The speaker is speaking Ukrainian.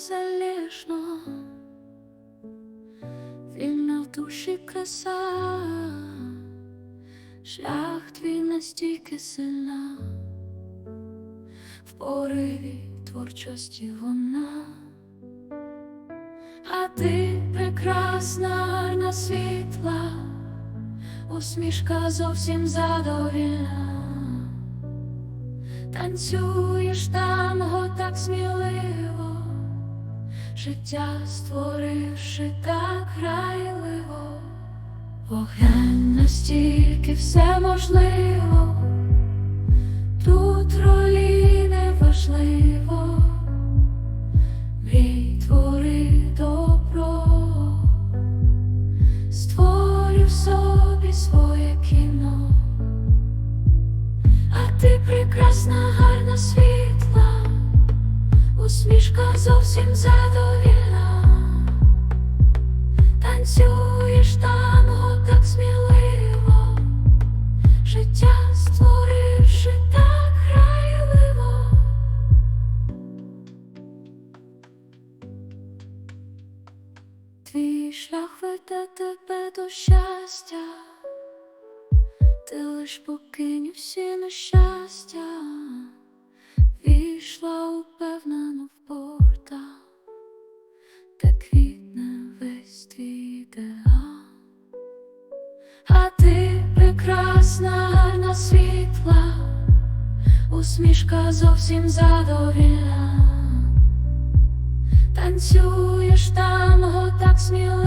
незалежно, вільна в душі краса, шлях твій настільки сильна, в пориві творчості вона, а ти прекрасна, гарна світла, усмішка зовсім задовільна. Танцюєш танго так сміливо, життя створивши так крайливо, Поглянь настільки все можливо, усмішка зовсім задовільна, танцюєш танго так сміливо, життя створивши так грайливо. Твій шлях веде тебе до щастя. Ти лиш покинь всі нещастя, усмішка зовсім задовільна, танцюєш там, так сміло.